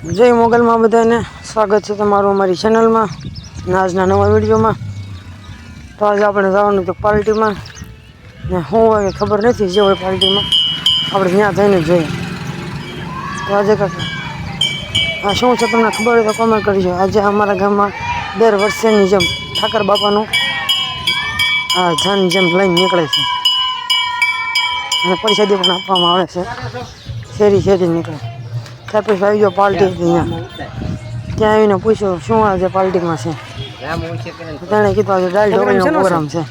જય મોગલમાં બધાને સ્વાગત છે તમારું અમારી ચેનલમાં આજના નવા વિડીયોમાં. તો આજે આપણે જવાનું તો પાર્ટીમાં ને શું હોય ખબર નથી જે હોય પાર્ટીમાં આપણે ત્યાં જઈને જોઈએ. તો આજે કાકા આ શું છે તમને ખબર હોય તો કોમેન્ટ કરજો. આજે અમારા ગામમાં દર વર્ષેની જેમ ઠાકર બાપાનું આ જન જેમ લઈને નીકળે છે. અને પૈસા પણ આપવામાં આવે છે. શેરી શેરી નીકળે. ત્યાર પછી આવી ગયો પાર્ટી ત્યાં ત્યાં આવીને પૂછ્યું શું આજે પાર્ટીમાં છે તેણે કીધું આજે દાલ ઢોકળીનો પ્રોગ્રામ છે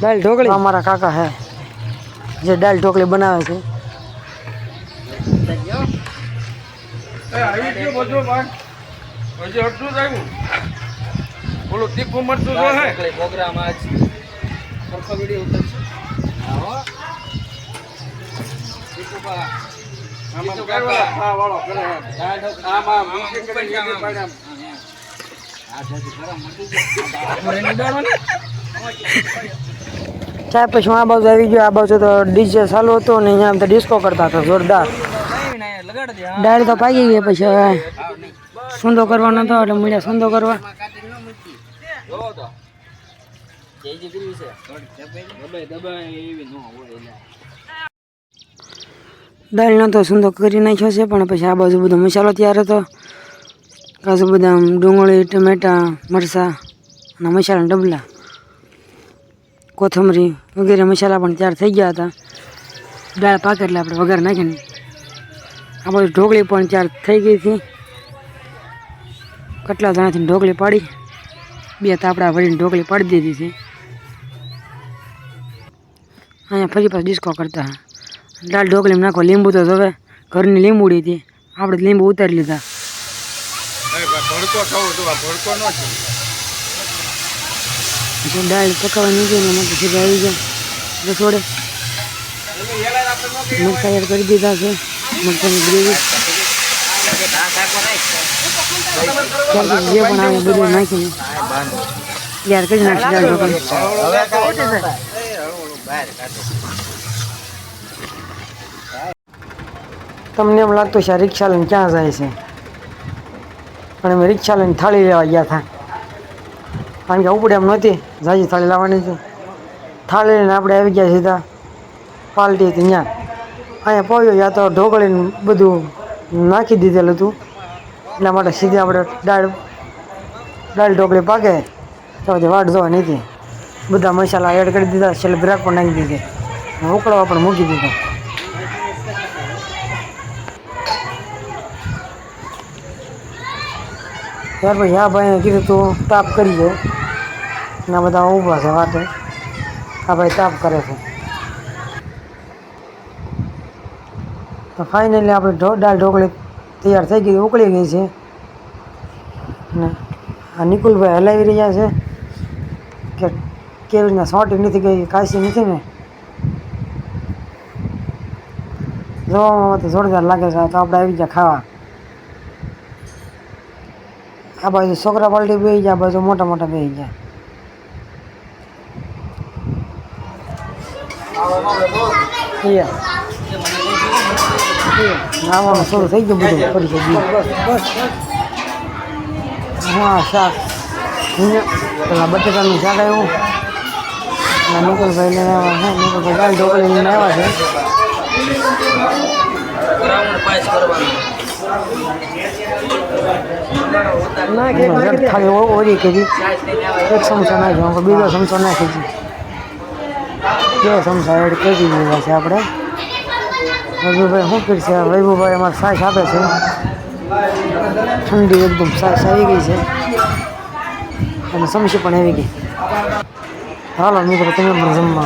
દાલ ઢોકળી અમારા કાકા હે જે દાલ ઢોકળી બનાવે છે એ આવી ગયો બધો ભાગ હજી અડધું જ આવ્યું ઓલું તીખું આમાં વાળો કરે. ત્યાર પછી આ બાજુ આવી ગયો આ બાજુ તો ડીજે ચાલુ હતો ને અહીંયા તો ડિસ્કો કરતા હતા જોરદાર. ડાયર તો પાકી ગઈ પછી હવે. સુંદો કરવાનો હતો એટલે મળ્યા સુંદો કરવા. દાળનો તો સુંદર કરી નાખ્યો છે, પણ પછી આ બાજુ બધો મસાલો તૈયાર હતો. કાજુ બદામ, ડુંગળી, ટમેટા, મરચાં અને મસાલાના ડબલા. કોથમરી વગેરે મસાલા પણ તૈયાર થઈ ગયા હતા. દાળ પાકે એટલે આપણે વઘાર નાખીને આ બાજુ ઢોકળી પણ તૈયાર થઈ ગઈ હતી. કટલા દાણાથી ઢોકળી પાડી? બે તાપડા ભરીને ઢોકળી પાડી દીધી હતી અહીંયા ફરી પાછું ડિસ્કો કરતા. હા દાળ ઢોકલી નાખો લીંબુ તો હવે ઘરની લીંબુડી હતી. આપણે લીંબુ ઉતારી લીધા. ભડકો થવો તો ભડકો ન પછી દાળ પકાવવા નીકળી ને એમાં પછી આવી ગયા રસોડે મરચાં એડ કરી દીધા છે. મગફળી ગ્રેવી. જે પણ આવે બધું નાખીને. તૈયાર કરી નાખી દાળ ઢોકળી. તમને એમ લાગતું છે રિક્ષા લઈને ક્યાં જાય છે? પણ અમે રિક્ષા લઈને થાળી લેવા ગયા હતા. કારણ કે ઉપડે એમ નહોતી, જાજી થાળી લાવવાની હતી. થાળી લઈને આપણે આવી ગયા સીધા પાલટી હતી ત્યાં. અહીંયા પહોંચ્યો યા તો ઢોકળીને બધું નાખી દીધેલું હતું. એટલા માટે સીધી આપણે દાળ દાળ ઢોકળી પાકે, તો બધી વાટ જોવા નથી બધા મસાલા એડ કરી દીધા, છેલ્લે બ્રેક પણ નાખી દીધી. ઉકળવા પણ મૂકી દીધો. ત્યાર પછી આ ભાઈએ કીધું તું તાપ કરી જાય ના, બધા ઊભા છે વાતે. આ ભાઈ, તાપ કરે છે. તો ફાઇનલી આપણે દાળ ઢોકળી તૈયાર થઈ ગઈ, ઉકળી ગઈ છે. ને આ નિકુલભાઈ હલાવી રહ્યા છે. કે કેવી રીતના સોટી નથી ગઈ, કાશી નથી ને? જોવામાં તો જોરદાર લાગે છે તો આપણે આવી ગયા ખાવા. આ બાજુ છોકરા પાલટી બેસી ગયા આ બાજુ મોટા મોટા બેસી ગયા અહીંયા. નાવાનું શરૂ થઈ ગયું બધું પડી ગયું હા શાક અહીંયા પેલા બટેટાનું શાક આવ્યું અને મુકુલભાઈ લઈને આવ્યા છે મુકુલભાઈ દાળ ઢોકળી લઈને આવ્યા છે ના ખાલી ઓ- ઓરી કીધી એક સમોસા નાખ્યો બીજો સમોસો નાખી દીધો બે સમોસા એડ કરી દીધા છે આપણે. વૈભવભાઈ શું કરશે? વૈભવભાઈ અમારે સાસ આપે છે. ઠંડી એકદમ સાસ આવી ગઈ છે. અને સમસી પણ આવી ગઈ. હાલો મિત્રો તમે પણ જમવા.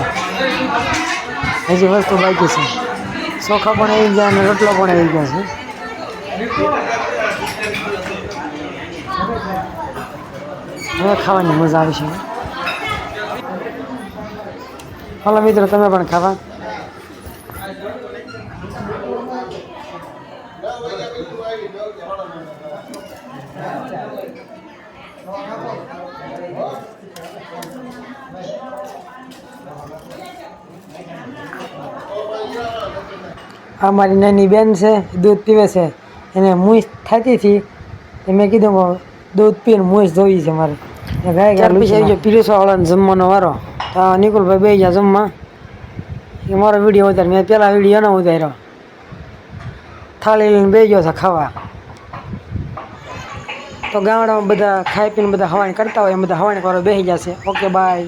હજી વસ્તુ બાકી છે. ચોખા પણ આવી ગયા અને રોટલો પણ આવી ગયા છે. હવે ખાવાની મજા આવશે હાલો મિત્રો, તમે પણ ખાવા. આ મારી નાની બેન છે, દૂધ પીવે છે. એને મૂઈસ થતી હતી. એ મેં કીધું દૂધ પીને મૂઈસ જોઈ છે મારે. ગાય ગાય પછી આવી ગયો પીરેસવાળાને જમવાનો વારો. તો નિકુલભાઈ બે ગયા જમવા. એ મારો વીડિયો ઉતાર મેં પહેલાં વીડિયો એનો ઉતાર્યો. થાળી લઈને બે ગયો છે ખાવા. તો ગામડામાં બધા ખાઈ પીને બધા હવાણી કરતા હોય એમ બધા હવાણી કરવા બેસી જશે ઓકે બાય